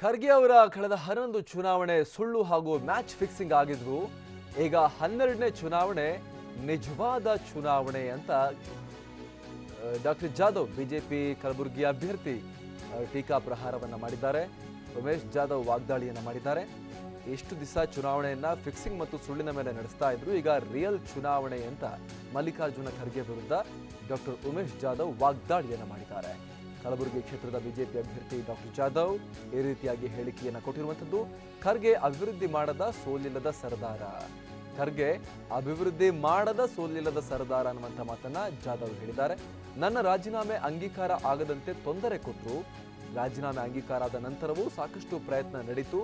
ಖರ್ಗೆ ಅವರ ಕಳೆದ ಹನ್ನೊಂದು ಚುನಾವಣೆ ಸುಳ್ಳು ಹಾಗೂ ಮ್ಯಾಚ್ ಫಿಕ್ಸಿಂಗ್ ಆಗಿದ್ರು ಈಗ ಹನ್ನೆರಡನೇ ಚುನಾವಣೆ ನಿಜವಾದ ಚುನಾವಣೆ ಅಂತ ಡಾಕ್ಟರ್ ಜಾಧವ್, ಬಿಜೆಪಿ ಕಲಬುರಗಿ ಅಭ್ಯರ್ಥಿ ಟೀಕಾ ಪ್ರಹಾರವನ್ನು ಮಾಡಿದ್ದಾರೆ. ಉಮೇಶ್ ಜಾಧವ್ ವಾಗ್ದಾಳಿಯನ್ನು ಮಾಡಿದ್ದಾರೆ. ಎಷ್ಟು ದಿವಸ ಚುನಾವಣೆಯನ್ನ ಫಿಕ್ಸಿಂಗ್ ಮತ್ತು ಸುಳ್ಳಿನ ಮೇಲೆ ನಡೆಸ್ತಾ ಇದ್ರು. ಈಗ ರಿಯಲ್ ಚುನಾವಣೆ ಅಂತ ಮಲ್ಲಿಕಾರ್ಜುನ ಖರ್ಗೆ ವಿರುದ್ಧ ಡಾಕ್ಟರ್ ಉಮೇಶ್ ಜಾಧವ್ ವಾಗ್ದಾಳಿಯನ್ನು ಮಾಡಿದ್ದಾರೆ. ಕಲಬುರಗಿ ಕ್ಷೇತ್ರದ ಬಿಜೆಪಿ ಅಭ್ಯರ್ಥಿ ಡಾಕ್ಟರ್ ಜಾಧವ್ ಈ ರೀತಿಯಾಗಿ ಹೇಳಿಕೆಯನ್ನು ಕೊಟ್ಟಿರುವಂಥದ್ದು, ಖರ್ಗೆ ಅಭಿವೃದ್ಧಿ ಮಾಡದ ಸೋಲಿಲ್ಲದ ಸರ್ದಾರ. ಖರ್ಗೆ ಅಭಿವೃದ್ಧಿ ಮಾಡದ ಸೋಲಿಲ್ಲದ ಸರ್ದಾರ ಅನ್ನುವಂಥ ಮಾತನ್ನ ಜಾಧವ್ ಹೇಳಿದ್ದಾರೆ. ನನ್ನ ರಾಜೀನಾಮೆ ಅಂಗೀಕಾರ ಆಗದಂತೆ ತೊಂದರೆ ಕೊಟ್ಟರು ರಾಜೀನಾಮೆ ಅಂಗೀಕಾರ ಆದ ನಂತರವೂ ಸಾಕಷ್ಟು ಪ್ರಯತ್ನ ನಡೀತು.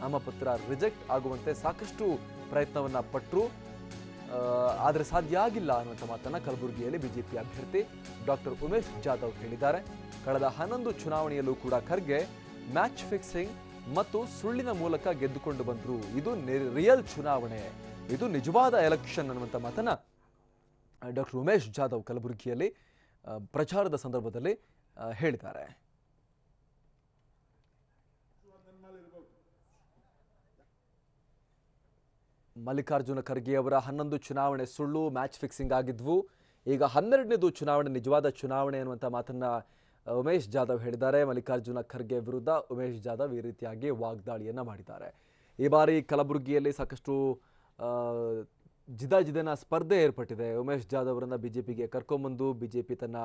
ನಾಮಪತ್ರ ರಿಜೆಕ್ಟ್ ಆಗುವಂತೆ ಸಾಕಷ್ಟು ಪ್ರಯತ್ನವನ್ನ ಪಟ್ಟರು ಆದರೆ ಸಾಧ್ಯ ಆಗಿಲ್ಲ ಅನ್ನುವಂಥ ಮಾತನ್ನು ಕಲಬುರಗಿಯಲ್ಲಿ ಬಿಜೆಪಿ ಅಭ್ಯರ್ಥಿ ಡಾಕ್ಟರ್ ಉಮೇಶ್ ಜಾಧವ್ ಹೇಳಿದ್ದಾರೆ. ಕಳೆದ ಹನ್ನೊಂದು ಚುನಾವಣೆಯಲ್ಲೂ ಕೂಡ ಖರ್ಗೆ ಮ್ಯಾಚ್ ಫಿಕ್ಸಿಂಗ್ ಮತ್ತು ಸುಳ್ಳಿನ ಮೂಲಕ ಗೆದ್ದುಕೊಂಡು ಬಂದರು. ಇದು ರಿಯಲ್ ಚುನಾವಣೆ. ಇದು ನಿಜವಾದ ಎಲೆಕ್ಷನ್ ಅನ್ನುವಂಥ ಮಾತನ್ನು ಡಾಕ್ಟರ್ ಉಮೇಶ್ ಜಾಧವ್ ಕಲಬುರಗಿಯಲ್ಲಿ ಪ್ರಚಾರದ ಸಂದರ್ಭದಲ್ಲಿ ಹೇಳಿದ್ದಾರೆ. ಮಲ್ಲಿಕಾರ್ಜುನ ಖರ್ಗೆ ಅವರ ಹನ್ನೊಂದು ಚುನಾವಣೆ ಸುಳ್ಳು ಮ್ಯಾಚ್ ಫಿಕ್ಸಿಂಗ್ ಆಗಿದ್ವು. ಈಗ ಹನ್ನೆರಡನೇದು ಚುನಾವಣೆ, ನಿಜವಾದ ಚುನಾವಣೆ ಅನ್ನುವಂಥ ಮಾತನ್ನ ಉಮೇಶ್ ಜಾಧವ್ ಹೇಳಿದ್ದಾರೆ. ಮಲ್ಲಿಕಾರ್ಜುನ ಖರ್ಗೆ ವಿರುದ್ಧ ಉಮೇಶ್ ಜಾಧವ್ ಈ ರೀತಿಯಾಗಿ ವಾಗ್ದಾಳಿಯನ್ನ ಮಾಡಿದ್ದಾರೆ. ಈ ಬಾರಿ ಕಲಬುರಗಿಯಲ್ಲಿ ಸಾಕಷ್ಟು ಜಿದಾ ಜಿದಾಜಿದನ ಸ್ಪರ್ಧೆ ಏರ್ಪಟ್ಟಿದೆ. ಉಮೇಶ್ ಜಾಧವ್ ಜೆ ಪಿಗೆ ಕರ್ಕೊಂಬಂದು ಬಿಜೆಪಿ ತನ್ನ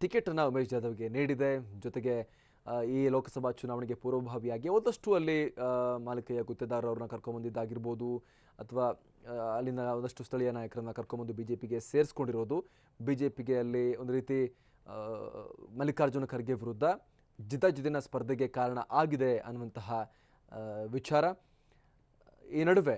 ಟಿಕೆಟನ್ನು ಉಮೇಶ್ ಜಾಧವ್ಗೆ ನೀಡಿದೆ. ಜೊತೆಗೆ ಈ ಲೋಕಸಭಾ ಚುನಾವಣೆಗೆ ಪೂರ್ವಭಾವಿಯಾಗಿ ಒಂದಷ್ಟು ಅಲ್ಲಿ ಮಾಲಿಕಯ್ಯ ಮಾಲಿಕೆಯ ಗುತ್ತೇದಾರರವ್ರನ್ನ ಕರ್ಕೊಂಬಂದಿದ್ದಾಗಿರ್ಬೋದು, ಅಥವಾ ಅಲ್ಲಿನ ಒಂದಷ್ಟು ಸ್ಥಳೀಯ ನಾಯಕರನ್ನ ಕರ್ಕೊಂಬಂದು ಬಿ ಜೆ ಪಿಗೆ ಸೇರಿಸ್ಕೊಂಡಿರೋದು. ಬಿ ಜೆ ಪಿಗೆ ಅಲ್ಲಿ ಒಂದು ರೀತಿ ಮಲ್ಲಿಕಾರ್ಜುನ ಖರ್ಗೆ ವಿರುದ್ಧ ಜಿದ್ದಾಜಿದ್ದಿನ ಸ್ಪರ್ಧೆಗೆ ಕಾರಣ ಆಗಿದೆ ಅನ್ನುವಂತಹ ವಿಚಾರ. ಈ ನಡುವೆ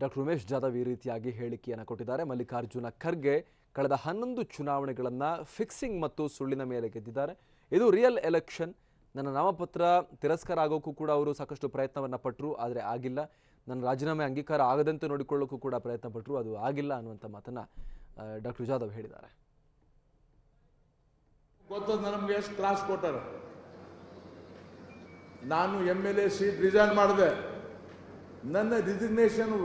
ಡಾಕ್ಟರ್ ಉಮೇಶ್ ಜಾಧವ್ ಈ ರೀತಿಯಾಗಿ ಹೇಳಿಕೆಯನ್ನು ಕೊಟ್ಟಿದ್ದಾರೆ. ಮಲ್ಲಿಕಾರ್ಜುನ ಖರ್ಗೆ ಕಳೆದ ಹನ್ನೊಂದು ಚುನಾವಣೆಗಳನ್ನು ಫಿಕ್ಸಿಂಗ್ ಮತ್ತು ಸುಳ್ಳಿನ ಮೇಲೆ ಗೆದ್ದಿದ್ದಾರೆ. ಇದು ರಿಯಲ್ ಎಲೆಕ್ಷನ್ ನನ್ನ ನಾಮಪತ್ರ ತಿರಸ್ಕಾರ ಆಗೋಕ್ಕೂ ಕೂಡ ಅವರು ಸಾಕಷ್ಟು ಪ್ರಯತ್ನವನ್ನು ಪಟ್ಟರು ಆದರೆ ಆಗಿಲ್ಲ. ನನ್ನ ರಾಜೀನಾಮೆ ಅಂಗೀಕಾರ ಆಗದಂತೆ ನೋಡಿಕೊಳ್ಳೋಕ್ಕೂ ಕೂಡ ಪ್ರಯತ್ನ ಪಟ್ಟರು ಅದು ಆಗಿಲ್ಲ ಅನ್ನುವಂಥ ಮಾತನ್ನು ಡಾಕ್ಟರ್ ಜಾಧವ್ ಹೇಳಿದ್ದಾರೆ. ಗೊತ್ತದ ನಮಗೆ ಎಷ್ಟು ತ್ರಾಸ ಕೊಟ್ಟರು? ನಾನು M L A seat resign ಮಾಡಿದೆ. ನನ್ನ ರಿಸಿಗ್ನೇಷನ್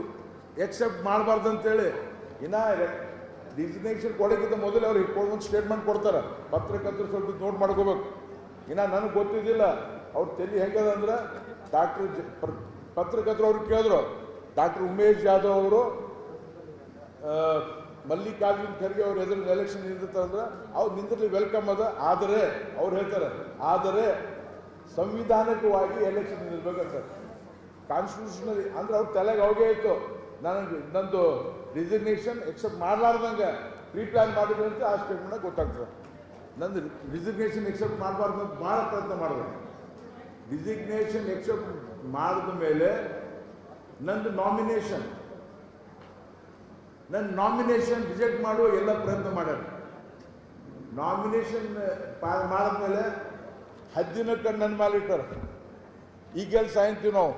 ಎಕ್ಸೆಪ್ಟ್ ಮಾಡಬಾರ್ದು ಅಂತೇಳಿ ಇನ್ನ ರಿಸಿಗ್ನೇಷನ್ ಕೊಡೋಕ್ಕಿಂತ ಮೊದಲು ಅವ್ರಿಗೆ ಒಂದು ಸ್ಟೇಟ್ಮೆಂಟ್ ಕೊಡ್ತಾರೆ. ಪತ್ರಕರ್ತರು ಸ್ವಲ್ಪ ನೋಟ್ ಮಾಡ್ಕೋಬೇಕು. ಇನ್ನ ನನಗೆ ಗೊತ್ತಿದ್ದಿಲ್ಲ. ಅವ್ರ ತಲೆ ಹೆಂಗದ ಅಂದ್ರೆ ಡಾಕ್ಟರ್ ಪತ್ರಕರ್ತರು ಅವ್ರಿಗೆ ಕೇಳಿದ್ರು. ಡಾಕ್ಟರ್ ಉಮೇಶ್ ಯಾದವ್ ಅವರು ಮಲ್ಲಿಕಾರ್ಜುನ್ ಖರ್ಗೆ ಅವ್ರ ಎದುರು ಎಲೆಕ್ಷನ್ ನಿಂತಿರ್ತಾರಂದ್ರೆ ಅವ್ರು ನಿಂತಿರ್ಲಿ ವೆಲ್ಕಮ್ ಅದ. ಆದರೆ ಅವ್ರು ಹೇಳ್ತಾರೆ, ಆದರೆ ಸಂವಿಧಾನಿಕವಾಗಿ ಎಲೆಕ್ಷನ್ ನಿಲ್ಬೇಕಂತ ಕಾನ್ಸ್ಟಿಟ್ಯೂಷನಲಿ ಅಂದ್ರೆ ಅವ್ರ ತಲೆಗೆ ಅವಾಗೇ ಇತ್ತು. ನನಗೆ ನಂದು ರಿಸಿಗ್ನೇಷನ್ ಎಕ್ಸೆಪ್ಟ್ ಮಾಡಲಾರ್ದಂಗೆ ಪ್ರೀ ಪ್ಲಾನ್ ಮಾಡಿದ್ರು ಅಂತ ಆ ಸ್ಟೇಟ್ಮೆಂಟ್ ಗೊತ್ತಾಗ್ತದೆ. ನಂದು ರಿಸಿಗ್ನೇಷನ್ ಎಕ್ಸೆಪ್ಟ್ ಮಾಡಬಾರ್ದು ಅಂತ ಭಾಳ ಪ್ರಯತ್ನ ಮಾಡಿದೆ. ರಿಸಿಗ್ನೇಷನ್ ಎಕ್ಸೆಪ್ಟ್ ಮಾಡಿದ ಮೇಲೆ ನಂದು ನಾಮಿನೇಷನ್ ನನ್ನ ನಾಮಿನೇಷನ್ ರಿಜೆಕ್ಟ್ ಮಾಡುವ ಎಲ್ಲ ಪ್ರಯತ್ನ ಮಾಡ್ಯಾರ. ನಾಮಿನೇಷನ್ ಮಾಡಿದ್ಮೇಲೆ ಹದ್ದಿನ ಕಣ್ಣು ನನ್ನ ಮೇಲೆ ಇಟ್ಟಾರ ಕೆಲಸ ಸಾಯಂತೀವಿ ನಾವು.